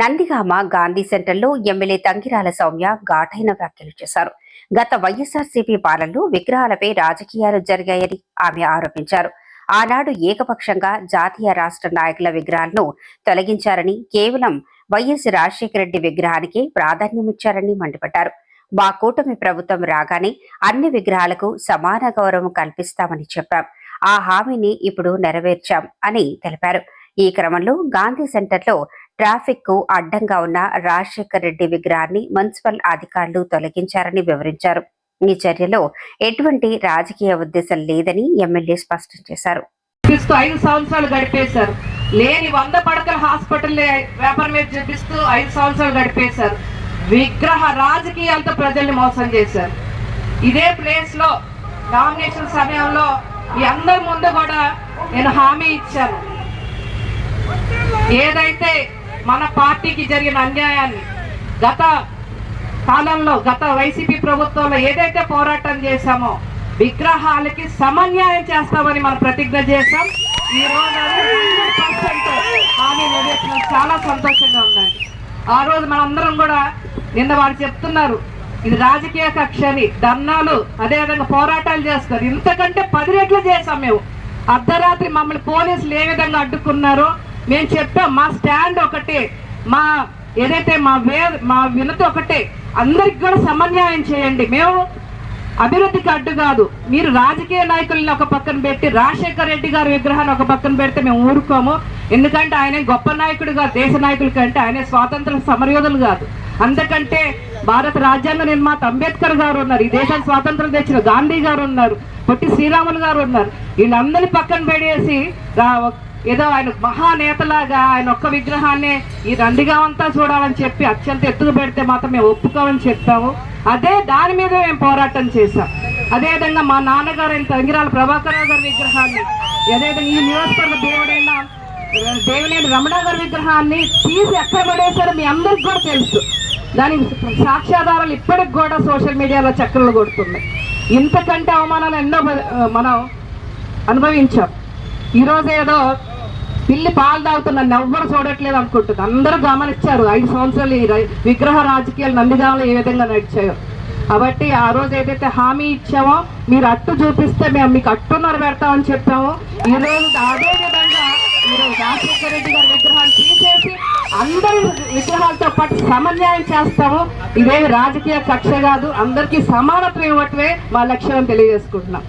నందిగామ గాంధీ సెంటర్లో ఎమ్మెల్యే తంగిరాల సౌమ్య ఘాటైన వ్యాఖ్యలు చేశారు. గత వైఎస్ఆర్సీపీ పాలనలో విగ్రహాలపై రాజకీయాలు జరిగాయని ఆమె ఆరోపించారు. ఆనాడు ఏకపక్షంగా జాతీయ రాష్ట్ర నాయకుల విగ్రహాలను తొలగించారని కేవలం వైఎస్ రాజశేఖర రెడ్డి విగ్రహానికి ప్రాధాన్యమిచ్చారని మండిపడ్డారు. మా కూటమి ప్రభుత్వం రాగానే అన్ని విగ్రహాలకు సమాన గౌరవం కల్పిస్తామని చెప్పాం. ఆ హామీని ఇప్పుడు నెరవేర్చాం అని తెలిపారు. ఈ క్రమంలో గాంధీ సెంటర్లో ట్రాఫిక్కు అడ్డంగా ఉన్న రాజశేఖర్ రెడ్డి విగ్రహాన్ని మున్సిపల్ అధికారులు తొలగించారని వివరించారు. ఈ చర్యలో ఎటువంటి రాజకీయ ఉద్దేశం లేదని ఎమ్మెల్యే స్పష్టం చేశారు. చూపిస్తూ ఐదు సంవత్సరాలు గడిపేశారు. లేని వంద పడకల హాస్పిటల్ వ్యాపారం మీద చూపిస్తూ ఐదు సంవత్సరాలు గడిపేశారు. విగ్రహ రాజకీయాలతో ప్రజల్ని మోసం చేశారు. ఇదే ప్లేస్లో నామినేషన్ సమయంలో మీ అందరి ముందు కూడా నేను హామీ ఇచ్చాను. ఏదైతే మన పార్టీకి జరిగిన అన్యాయాన్ని గత కాలంలో గత వైసీపీ ప్రభుత్వంలో ఏదైతే పోరాటం చేశామో విగ్రహాలకి సమన్యాయం చేస్తామని మనం ప్రతిజ్ఞ చేశాం. ఈ రోజు హామీ నెరవేర్చడం చాలా సంతోషంగా ఉందండి. ఆ రోజు మనందరం కూడా నిన్న వాళ్ళు చెప్తున్నారు ఇది రాజకీయ కక్షని ధర్నాలు అదేవిధంగా పోరాటాలు చేస్తారు. ఇంతకంటే పది రెట్లు చేశాం మేము. అర్ధరాత్రి మమ్మల్ని పోలీసులు ఏ విధంగా అడ్డుకున్నారో మేము చెప్పాం మా స్టాండ్ ఒకటే మా ఏదైతే మా వే మా వినతి ఒకటే అందరికి కూడా సమన్యాయం చేయండి. మేము అభివృద్ధికి అడ్డు కాదు. మీరు రాజకీయ నాయకులను ఒక పక్కన పెట్టి రాజశేఖర రెడ్డి గారి విగ్రహాన్ని ఒక పక్కన పెడితే మేము ఊరుకోము. ఎందుకంటే ఆయన గొప్ప నాయకుడుగా దేశ నాయకుల కంటే ఆయన స్వాతంత్ర సమరయోధులు కాదు. అందుకంటే భారత రాజ్యాంగ నిర్మాత అంబేద్కర్ గారు ఉన్నారు. ఈ దేశానికి స్వాతంత్రం తెచ్చిన గాంధీ గారు ఉన్నారు. పొట్టి శ్రీరాములు గారు ఉన్నారు. వీళ్ళందరినీ పక్కన పెడేసి ఏదో ఆయన మహానేతలాగా ఆయన ఒక్క విగ్రహాన్ని ఈ రండిగా అంతా చూడాలని చెప్పి అత్యంత ఎత్తుకు పెడితే మాత్రం మేము ఒప్పుకోమని చెప్పాము. అదే దాని మీద మేము పోరాటం చేశాం. అదేవిధంగా మా నాన్నగారు ఆయన తంగిరాల ప్రభాకరరావు గారి విగ్రహాన్ని అదేవిధంగా ఈ నియోజకవర్గ దేవుడైన దేవినేని రమణ గారి విగ్రహాన్ని తీసి ఎక్కడ పడేశారో మీ అందరికి కూడా తెలుసు. దానికి సాక్ష్యాధారాలు ఇప్పటికి కూడా సోషల్ మీడియాలో చక్కర్లు కొడుతున్నాయి. ఇంతకంటే అవమానాలు ఎన్నో మనం అనుభవించాం. ఈరోజు ఏదో పిల్లి పాలు తాగుతున్న ఎవ్వరు చూడట్లేదు అనుకుంటుంది. అందరూ గమనించారు. ఐదు సంవత్సరాలు ఈ విగ్రహ రాజకీయాలు నందిగామలో ఏ విధంగా నడిచాయో. కాబట్టి ఆ రోజు ఏదైతే హామీ ఇచ్చామో మీరు అట్టు చూపిస్తే మేము మీకు అట్టున్నర పెడతామని చెప్పాము. ఈ రోజు అదే విధంగా ఈరోజు రాజశేఖర రెడ్డి గారి విగ్రహాన్ని తీసేసి అందరి విగ్రహాలతో పాటు సమన్యాయం చేస్తాము. ఇదేమి రాజకీయ కక్ష కాదు. అందరికీ సమానత్వం ఇవ్వటమే మా లక్ష్యం తెలియజేసుకుంటున్నాం.